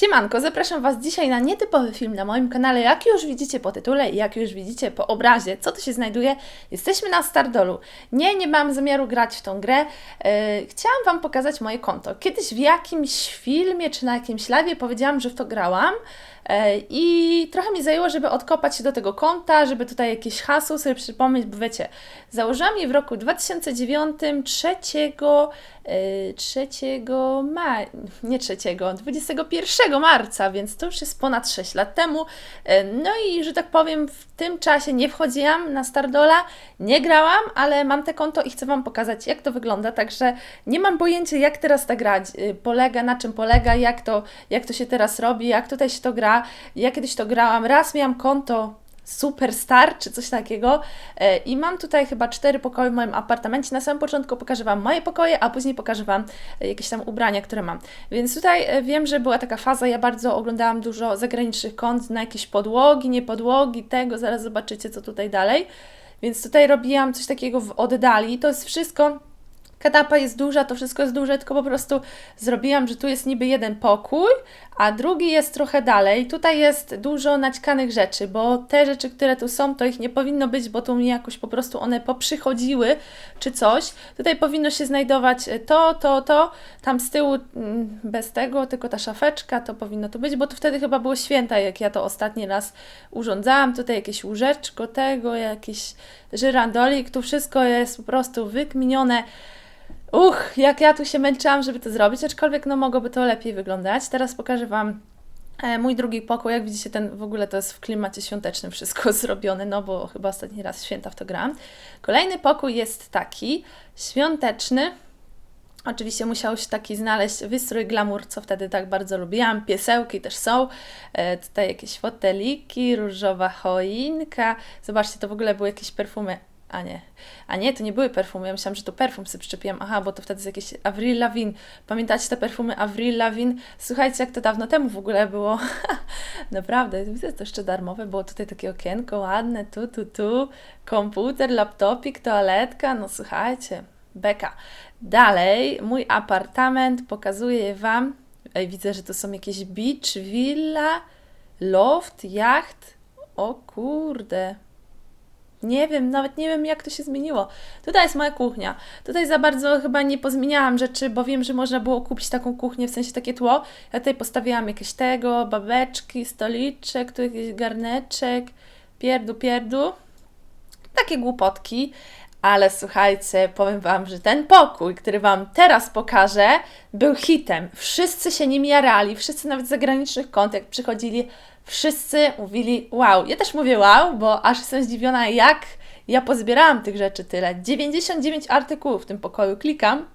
Siemanko, zapraszam Was dzisiaj na nietypowy film na moim kanale. Jak już widzicie po tytule i jak już widzicie po obrazie, co tu się znajduje, jesteśmy na Stardolu. Nie, nie mam zamiaru grać w tą grę. Yy, chciałam Wam pokazać moje konto. Kiedyś w jakimś filmie czy na jakimś live powiedziałam, że w to grałam. E, I trochę mi zajęło, żeby odkopać się do tego konta, żeby tutaj jakieś hasło sobie przypomnieć, bo wiecie, założyłam je w roku 2009, 3, 3 maja, nie 3, 21 marca, więc to już jest ponad 6 lat temu. E, no i, że tak powiem, w tym czasie nie wchodziłam na Stardola, nie grałam, ale mam te konto i chcę Wam pokazać, jak to wygląda, także nie mam pojęcia, jak teraz ta gra e, polega, na czym polega, jak to, jak to się teraz robi, jak tutaj się to gra, ja kiedyś to grałam, raz miałam konto Superstar czy coś takiego e, i mam tutaj chyba cztery pokoje w moim apartamencie. Na samym początku pokażę Wam moje pokoje, a później pokażę Wam e, jakieś tam ubrania, które mam. Więc tutaj e, wiem, że była taka faza, ja bardzo oglądałam dużo zagranicznych kont na jakieś podłogi, nie podłogi, tego, zaraz zobaczycie co tutaj dalej. Więc tutaj robiłam coś takiego w oddali. To jest wszystko Kanapa jest duża, to wszystko jest duże, tylko po prostu zrobiłam, że tu jest niby jeden pokój, a drugi jest trochę dalej. Tutaj jest dużo naćkanych rzeczy, bo te rzeczy, które tu są, to ich nie powinno być, bo tu mi jakoś po prostu one poprzychodziły, czy coś. Tutaj powinno się znajdować to, to, to. Tam z tyłu mm, bez tego, tylko ta szafeczka, to powinno tu być, bo to wtedy chyba było święta, jak ja to ostatni raz urządzałam. Tutaj jakieś łóżeczko tego, jakiś żyrandolik, tu wszystko jest po prostu wykminione. Uch, jak ja tu się męczyłam, żeby to zrobić, aczkolwiek no mogłoby to lepiej wyglądać. Teraz pokażę Wam e, mój drugi pokój. Jak widzicie, ten w ogóle to jest w klimacie świątecznym wszystko zrobione, no bo chyba ostatni raz święta w to grałam. Kolejny pokój jest taki świąteczny. Oczywiście musiał się taki znaleźć wystrój glamour, co wtedy tak bardzo lubiłam. Piesełki też są. E, tutaj jakieś foteliki, różowa choinka. Zobaczcie, to w ogóle były jakieś perfumy a nie. A nie, to nie były perfumy. Ja myślałam, że to perfum sobie przyczepiłam. Aha, bo to wtedy jest jakieś Avril Lavigne. Pamiętacie te perfumy Avril Lavigne? Słuchajcie, jak to dawno temu w ogóle było. Naprawdę, widzę to jeszcze darmowe. Było tutaj takie okienko ładne, tu, tu, tu. Komputer, laptopik, toaletka. No słuchajcie, beka. Dalej, mój apartament pokazuję Wam. Ej, widzę, że to są jakieś beach, villa, loft, jacht. O kurde, nie wiem, nawet nie wiem, jak to się zmieniło. Tutaj jest moja kuchnia. Tutaj za bardzo chyba nie pozmieniałam rzeczy, bo wiem, że można było kupić taką kuchnię, w sensie takie tło. Ja tutaj postawiłam jakieś tego, babeczki, stoliczek, tu jakiś garneczek, pierdu, pierdu. Takie głupotki. Ale słuchajcie, powiem Wam, że ten pokój, który Wam teraz pokażę, był hitem. Wszyscy się nim jarali, wszyscy nawet z zagranicznych kont, jak przychodzili, wszyscy mówili wow. Ja też mówię wow, bo aż jestem zdziwiona, jak ja pozbierałam tych rzeczy tyle. 99 artykułów w tym pokoju klikam.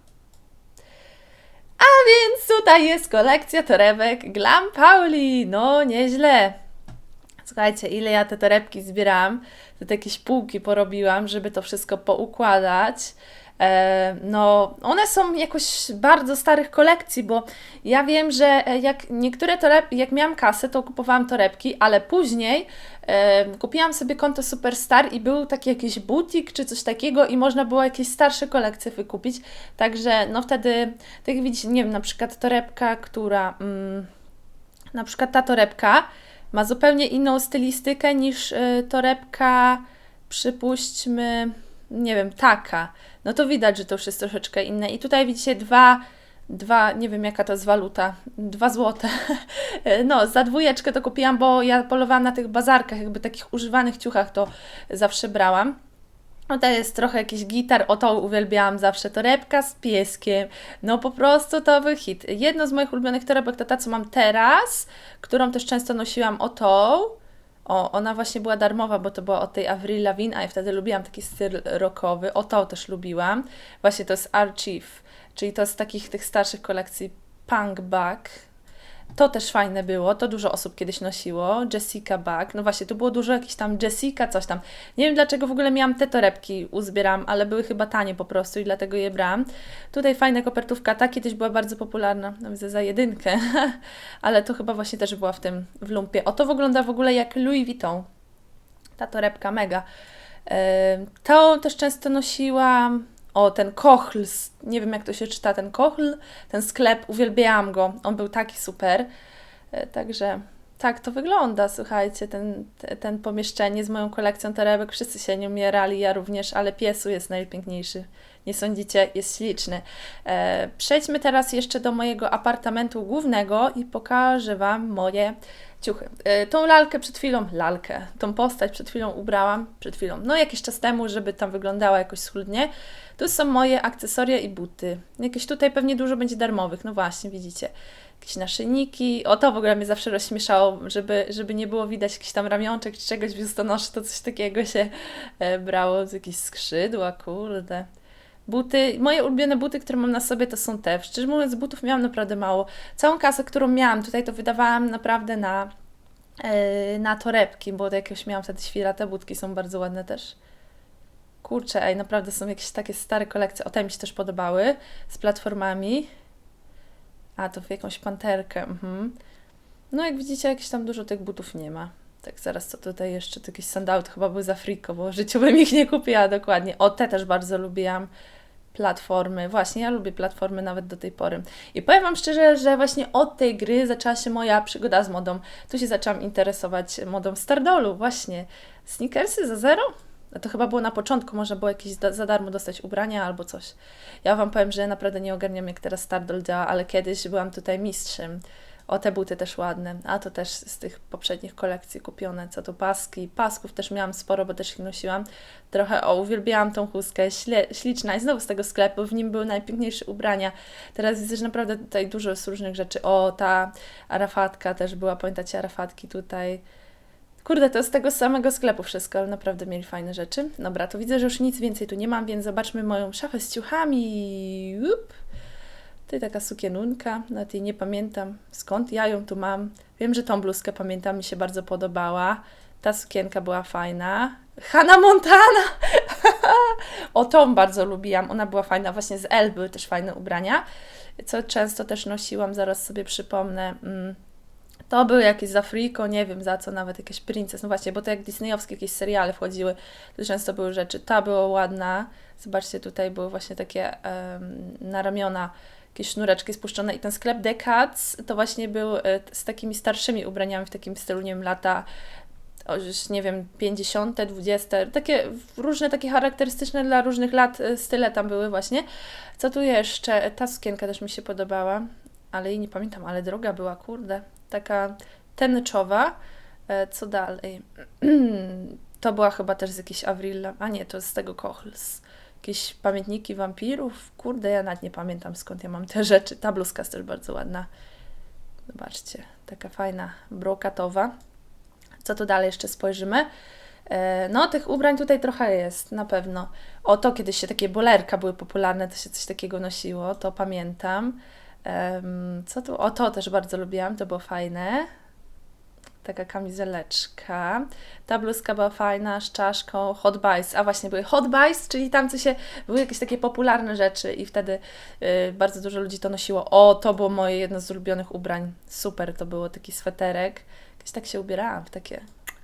A więc tutaj jest kolekcja torebek Glam Pauli. No, nieźle. Słuchajcie, ile ja te torebki zbierałam, to jakieś półki porobiłam, żeby to wszystko poukładać. E, no, one są jakoś bardzo starych kolekcji, bo ja wiem, że jak niektóre torebki, jak miałam kasę, to kupowałam torebki, ale później e, kupiłam sobie konto Superstar i był taki jakiś butik czy coś takiego i można było jakieś starsze kolekcje wykupić. Także no wtedy, tak jak widzicie, nie wiem, na przykład torebka, która, mm, na przykład ta torebka ma zupełnie inną stylistykę niż y, torebka, przypuśćmy, nie wiem, taka. No to widać, że to już jest troszeczkę inne. I tutaj widzicie dwa, dwa, nie wiem jaka to jest waluta, dwa złote. No, za dwójeczkę to kupiłam, bo ja polowałam na tych bazarkach, jakby takich używanych ciuchach to zawsze brałam. No to jest trochę jakiś gitar, o to uwielbiałam zawsze, torebka z pieskiem, no po prostu to był hit. Jedno z moich ulubionych torebek to ta, co mam teraz, którą też często nosiłam o tą, o, ona właśnie była darmowa, bo to była od tej Avril Lavigne, a ja wtedy lubiłam taki styl rockowy, o to też lubiłam. Właśnie to jest Archive, czyli to z takich tych starszych kolekcji Punk Back, to też fajne było, to dużo osób kiedyś nosiło. Jessica Bag, no właśnie, tu było dużo jakichś tam Jessica, coś tam. Nie wiem dlaczego w ogóle miałam te torebki, uzbieram, ale były chyba tanie po prostu i dlatego je brałam. Tutaj fajna kopertówka, ta kiedyś była bardzo popularna, no widzę za jedynkę, ale to chyba właśnie też była w tym, w lumpie. O, to wygląda w ogóle jak Louis Vuitton. Ta torebka, mega. To też często nosiłam. O, ten Kochl, nie wiem jak to się czyta, ten Kochl, ten sklep, uwielbiałam go, on był taki super. E, Także tak to wygląda, słuchajcie, ten, te- ten pomieszczenie z moją kolekcją torebek. Wszyscy się nie umierali, ja również, ale piesu jest najpiękniejszy. Nie sądzicie? Jest śliczny. E, przejdźmy teraz jeszcze do mojego apartamentu głównego i pokażę Wam moje ciuchy. E, tą lalkę przed chwilą, lalkę, tą postać przed chwilą ubrałam, przed chwilą, no jakiś czas temu, żeby tam wyglądała jakoś schludnie. Tu są moje akcesoria i buty. Jakieś tutaj pewnie dużo będzie darmowych, no właśnie, widzicie. Jakieś naszyjniki. O to w ogóle mnie zawsze rozśmieszało, żeby, żeby nie było widać jakichś tam ramionczek czy czegoś w to coś takiego się e, brało z jakichś skrzydła, kurde. Buty, moje ulubione buty, które mam na sobie, to są te. Szczerze mówiąc, butów miałam naprawdę mało. Całą kasę, którą miałam tutaj, to wydawałam naprawdę na, e, na torebki, bo jakieś miałam wtedy świrate budki, są bardzo ładne też. Kurczę, ej, naprawdę są jakieś takie stare kolekcje. O, te mi się też podobały, z platformami. A, to w jakąś panterkę. Mhm. No, jak widzicie, jakieś tam dużo tych butów nie ma. Tak, zaraz co tutaj jeszcze, to jakieś sandały, to chyba były za friko, bo życiu bym ich nie kupiła dokładnie. O, te też bardzo lubiłam. Platformy. Właśnie, ja lubię platformy nawet do tej pory. I powiem Wam szczerze, że właśnie od tej gry zaczęła się moja przygoda z modą. Tu się zaczęłam interesować modą Stardolu, właśnie. Sneakersy za zero? To chyba było na początku, można było jakieś za darmo dostać ubrania albo coś. Ja Wam powiem, że naprawdę nie ogarniam, jak teraz Stardol działa, ale kiedyś byłam tutaj mistrzem. O, te buty też ładne, a to też z tych poprzednich kolekcji kupione, co to paski. Pasków też miałam sporo, bo też ich nosiłam. Trochę, o, uwielbiałam tą chustkę, śle, śliczna i znowu z tego sklepu, w nim były najpiękniejsze ubrania. Teraz widzę, że naprawdę tutaj dużo jest różnych rzeczy. O, ta arafatka też była, pamiętacie arafatki tutaj. Kurde, to z tego samego sklepu wszystko, ale naprawdę mieli fajne rzeczy. Dobra, to widzę, że już nic więcej tu nie mam, więc zobaczmy moją szafę z ciuchami. Up. Tutaj taka sukienunka, nawet jej nie pamiętam skąd ja ją tu mam. Wiem, że tą bluzkę pamiętam, mi się bardzo podobała. Ta sukienka była fajna. Hannah Montana! o, tą bardzo lubiłam, ona była fajna. Właśnie z L były też fajne ubrania, co często też nosiłam, zaraz sobie przypomnę. Mm. To były jakieś za Friko, nie wiem za co, nawet jakieś Princess, no właśnie, bo to jak disneyowskie jakieś seriale wchodziły, to często były rzeczy. Ta była ładna, zobaczcie, tutaj były właśnie takie em, na ramiona jakieś sznureczki spuszczone i ten sklep Decats to właśnie był e, z takimi starszymi ubraniami w takim stylu, nie wiem, lata nie wiem, 50., 20., takie różne takie charakterystyczne dla różnych lat e, style tam były właśnie. Co tu jeszcze? Ta sukienka też mi się podobała, ale jej nie pamiętam, ale droga była, kurde, taka tęczowa. E, Co dalej? To była chyba też z jakiejś Avril, a nie, to z tego Kochls. Jakieś pamiętniki wampirów. Kurde, ja nawet nie pamiętam skąd ja mam te rzeczy. Ta bluzka jest też bardzo ładna. Zobaczcie, taka fajna, brokatowa. Co tu dalej jeszcze spojrzymy? E, No, tych ubrań tutaj trochę jest, na pewno. O, to kiedyś się takie bolerka były popularne, to się coś takiego nosiło, to pamiętam. Co tu? O, to też bardzo lubiłam, to było fajne. Taka kamizeleczka. Ta bluzka była fajna, z czaszką, hot buys. A właśnie, były hot buys, czyli tam co się, były jakieś takie popularne rzeczy i wtedy y, bardzo dużo ludzi to nosiło. O, to było moje jedno z ulubionych ubrań. Super to było, taki sweterek. Kiedyś tak się ubierałam w takie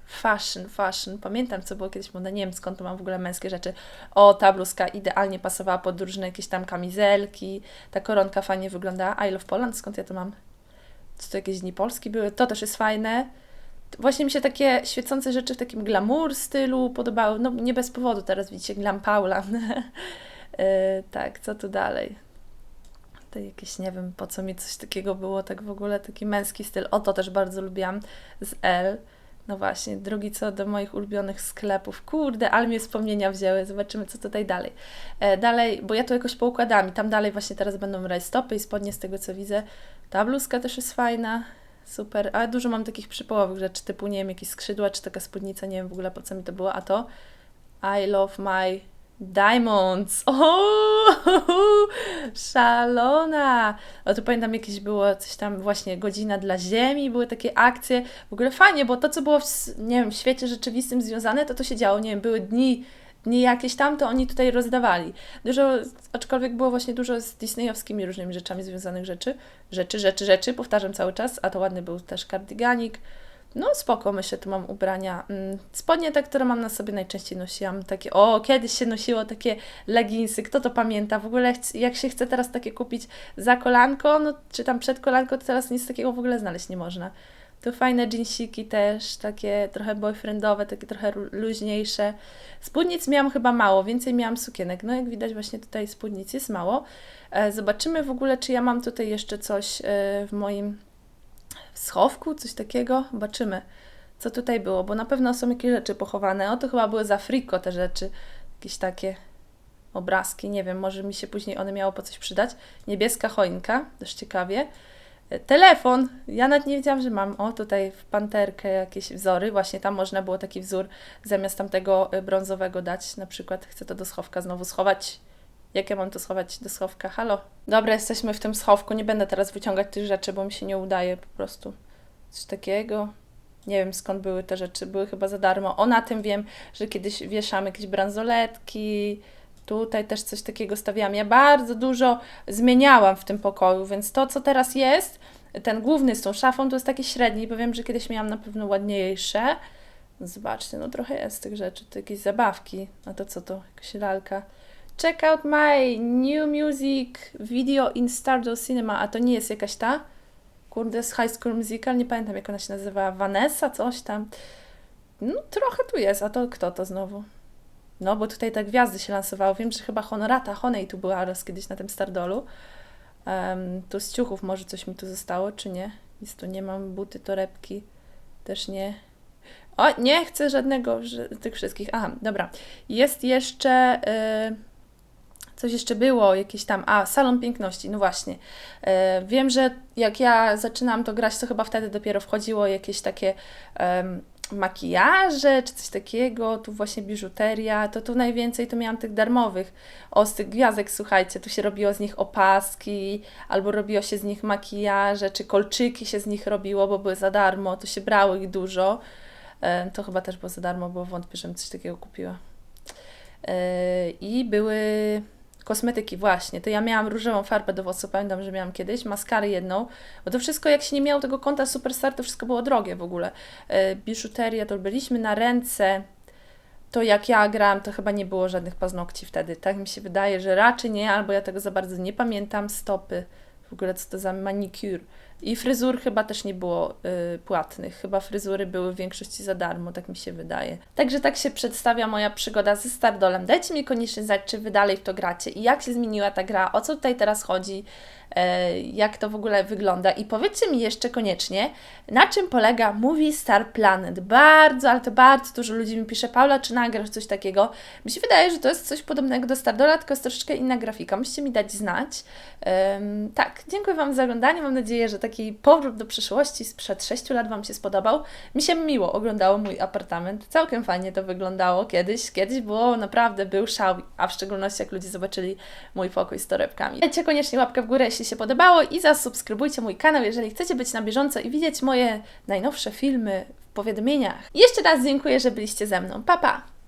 fashion, fashion. Pamiętam, co było kiedyś moda. Nie wiem, skąd to mam w ogóle męskie rzeczy. O, ta bluzka idealnie pasowała pod różne jakieś tam kamizelki. Ta koronka fajnie wyglądała. I love Poland, skąd ja to mam? Co to jakieś dni Polski były? To też jest fajne. Właśnie mi się takie świecące rzeczy w takim glamour stylu podobały. No nie bez powodu teraz widzicie glam Paula. Yy, tak, co tu dalej? To jakieś, nie wiem, po co mi coś takiego było, tak w ogóle taki męski styl. O, to też bardzo lubiłam z L. No właśnie, drugi co do moich ulubionych sklepów. Kurde, ale mnie wspomnienia wzięły. Zobaczymy, co tutaj dalej. E, dalej, bo ja to jakoś poukładam i tam dalej właśnie teraz będą rajstopy i spodnie z tego, co widzę. Ta bluzka też jest fajna. Super, ale dużo mam takich przypołowych rzeczy, typu, nie wiem, jakieś skrzydła, czy taka spódnica, nie wiem w ogóle po co mi to było, a to I love my diamonds. O, szalona. O, tu pamiętam jakieś było coś tam właśnie godzina dla ziemi, były takie akcje. W ogóle fajnie, bo to, co było w, nie wiem, w świecie rzeczywistym związane, to to się działo, nie wiem, były dni, dni jakieś tam, to oni tutaj rozdawali. Dużo, aczkolwiek było właśnie dużo z disneyowskimi różnymi rzeczami związanych rzeczy. Rzeczy, rzeczy, rzeczy, powtarzam cały czas, a to ładny był też kardyganik. No spoko, myślę, tu mam ubrania. Mm, Spodnie te, które mam na sobie najczęściej nosiłam, takie, o, kiedyś się nosiło takie leginsy, kto to pamięta? W ogóle jak się chce teraz takie kupić za kolanko, no czy tam przed kolanko, to teraz nic takiego w ogóle znaleźć nie można. Tu fajne jeansiki też, takie trochę boyfriendowe, takie trochę luźniejsze. Spódnic miałam chyba mało, więcej miałam sukienek. No jak widać właśnie tutaj spódnic jest mało. E, Zobaczymy w ogóle, czy ja mam tutaj jeszcze coś e, w moim schowku, coś takiego. Zobaczymy, co tutaj było, bo na pewno są jakieś rzeczy pochowane. O, to chyba były za friko te rzeczy, jakieś takie obrazki, nie wiem, może mi się później one miało po coś przydać. Niebieska choinka, też ciekawie. Telefon, ja nawet nie wiedziałam, że mam. O, tutaj w panterkę jakieś wzory, właśnie tam można było taki wzór zamiast tamtego e, brązowego dać. Na przykład chcę to do schowka znowu schować. Jak ja mam to schować do schowka? Halo? Dobra, jesteśmy w tym schowku. Nie będę teraz wyciągać tych rzeczy, bo mi się nie udaje po prostu. Coś takiego. Nie wiem skąd były te rzeczy. Były chyba za darmo. O, na tym wiem, że kiedyś wieszamy jakieś bransoletki. Tutaj też coś takiego stawiałam. Ja bardzo dużo zmieniałam w tym pokoju, więc to, co teraz jest, ten główny z tą szafą, to jest taki średni, bo wiem, że kiedyś miałam na pewno ładniejsze. Zobaczcie, no trochę jest tych rzeczy. To jakieś zabawki. A to co to? Jakaś lalka. Check out my new music video in Stardust Cinema. A to nie jest jakaś ta? Kurde, z High School Musical, nie pamiętam jak ona się nazywa. Vanessa, coś tam. No trochę tu jest, a to kto to znowu? No, bo tutaj te gwiazdy się lansowały. Wiem, że chyba Honorata Honey tu była raz kiedyś na tym Stardolu. Um, tu z ciuchów może coś mi tu zostało, czy nie? Nic tu nie mam. Buty, torebki też nie. O, nie chcę żadnego tych wszystkich. Aha, dobra. Jest jeszcze... y, Coś jeszcze było, jakieś tam, a salon piękności, no właśnie. E, wiem, że jak ja zaczynałam to grać, to chyba wtedy dopiero wchodziło jakieś takie makijaże czy coś takiego, tu właśnie biżuteria, to tu najwięcej to miałam tych darmowych, o z tych gwiazdek, słuchajcie, tu się robiło z nich opaski, albo robiło się z nich makijaże, czy kolczyki się z nich robiło, bo były za darmo, to się brało ich dużo. E, to chyba też było za darmo, bo wątpię, żebym coś takiego kupiła. E, I były kosmetyki, właśnie. To ja miałam różową farbę do włosów, pamiętam, że miałam kiedyś, maskarę jedną, bo to wszystko, jak się nie miało tego konta Superstar, to wszystko było drogie w ogóle. E, biżuteria, to byliśmy na ręce, to jak ja grałam, to chyba nie było żadnych paznokci wtedy. Tak mi się wydaje, że raczej nie, albo ja tego za bardzo nie pamiętam. Stopy, w ogóle co to za manicure. I fryzur chyba też nie było y, płatnych. Chyba fryzury były w większości za darmo, tak mi się wydaje. Także tak się przedstawia moja przygoda ze Stardolem. Dajcie mi koniecznie znać, czy Wy dalej w to gracie i jak się zmieniła ta gra, o co tutaj teraz chodzi, jak to w ogóle wygląda. I powiedzcie mi jeszcze koniecznie, na czym polega Movie Star Planet. Bardzo, ale to bardzo dużo ludzi mi pisze, Paula, czy nagrasz coś takiego? Mi się wydaje, że to jest coś podobnego do Stardola, tylko jest troszeczkę inna grafika. Musicie mi dać znać. Em, tak, dziękuję Wam za oglądanie. Mam nadzieję, że taki powrót do przeszłości sprzed 6 lat Wam się spodobał. Mi się miło oglądało mój apartament. Całkiem fajnie to wyglądało kiedyś. Kiedyś było naprawdę, był szał, a w szczególności jak ludzie zobaczyli mój pokój z torebkami. Dajcie koniecznie łapkę w górę, jeśli się podobało i zasubskrybujcie mój kanał, jeżeli chcecie być na bieżąco i widzieć moje najnowsze filmy w powiadomieniach. Jeszcze raz dziękuję, że byliście ze mną. Pa, pa!